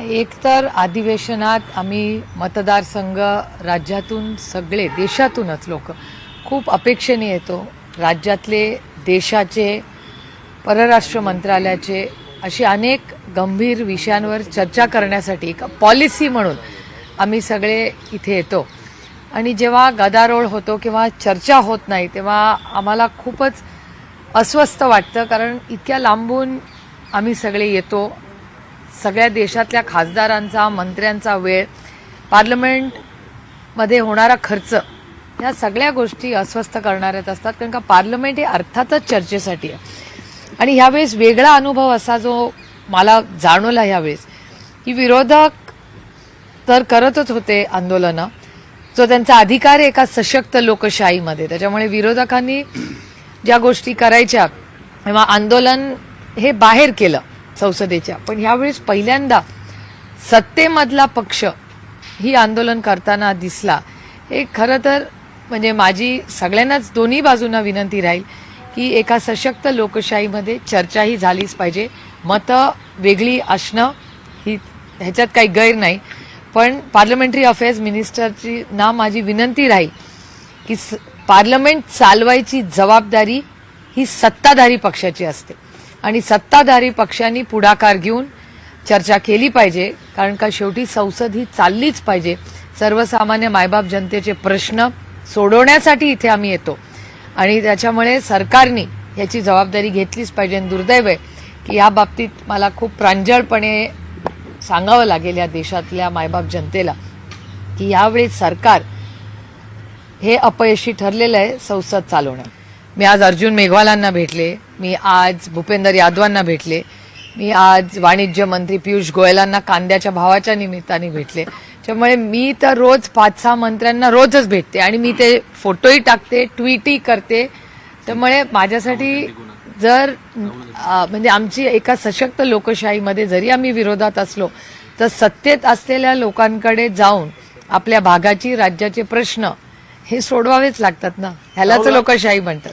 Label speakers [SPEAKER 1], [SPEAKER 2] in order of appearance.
[SPEAKER 1] एकतर अधिवेशनात आम्ही मतदारसंघ राज्यातून सगळे देशातूनच लोक खूप अपेक्षेने येतो. राज्यातले देशाचे परराष्ट्र मंत्रालयाचे अशी अनेक गंभीर विषयांवर चर्चा करण्यासाठी एक पॉलिसी म्हणून आम्ही सगळे इथे येतो. आणि जेव्हा गदारोळ होतो किंवा चर्चा होत नाही तेव्हा आम्हाला खूपच अस्वस्थ वाटतं. कारण इतक्या लांबून आम्ही सगळे येतो. सगळ्या देशातल्या खासदारांचा मंत्र्यांचा वेळ पार्लमेंटमध्ये होणारा खर्च ह्या सगळ्या गोष्टी अस्वस्थ करणाऱ्याच असतात. कारण का पार्लमेंट हे अर्थातच चर्चेसाठी आहे. आणि ह्यावेळेस वेगळा अनुभव असा जो मला जाणवला ह्यावेळेस की विरोधक तर करतच होते आंदोलनं. जो त्यांचा अधिकार आहे एका सशक्त लोकशाहीमध्ये. त्याच्यामुळे विरोधकांनी ज्या गोष्टी करायच्या किंवा आंदोलन हे बाहेर केलं. संसदेच्या. पण ह्यावेळेस पहिल्यांदा सत्तेमधला पक्ष ही आंदोलन करताना दिसला. हे खरं तर म्हणजे माझी सगळ्यांनाच दोन्ही बाजूंना विनंती राहील की एका सशक्त लोकशाहीमध्ये चर्चाही झालीच पाहिजे. मतं वेगळी असणं ही ह्याच्यात काही गैर नाही. पण पार्लमेंटरी अफेअर्स मिनिस्टरची ना माझी विनंती राहील की स- पार्लमेंट चालवायची जबाबदारी ही सत्ताधारी पक्षाची असते. आणि सत्ताधारी पक्षांनी पुढाकार घेऊन चर्चा केली पाहिजे कारण का शेवटी संसद ही चाललीच पाहिजे. सर्वसामान्य मायबाप जनतेचे प्रश्न सोडवण्यासाठी इथे आम्ही येतो. आणि त्याच्यामुळे सरकारने याची जबाबदारी घेतलीच पाहिजे. आणि दुर्दैव आहे की या बाबतीत मला खूप प्रांजळपणे सांगावं लागेल या देशातल्या मायबाप जनतेला की यावेळी सरकार हे अपयशी ठरलेलं आहे संसद चालवणं. मी आज अर्जुन मेघवालांना भेटले. मी आज भूपेंदर यादवांना भेटले. मी आज वाणिज्य मंत्री पियुष गोयलांना कांद्याच्या भावाच्या निमित्ताने भेटले. त्यामुळे मी तर रोज पाच सहा मंत्र्यांना रोजच भेटते आणि मी ते फोटोही टाकते ट्विटही करते. त्यामुळे माझ्यासाठी जर म्हणजे आमची एका सशक्त लोकशाहीमध्ये जरी आम्ही विरोधात असलो तर सत्तेत असलेल्या लोकांकडे जाऊन आपल्या भागाची राज्याचे प्रश्न हे सोडवावेच लागतात ना? ह्यालाच लोकशाही म्हणतात.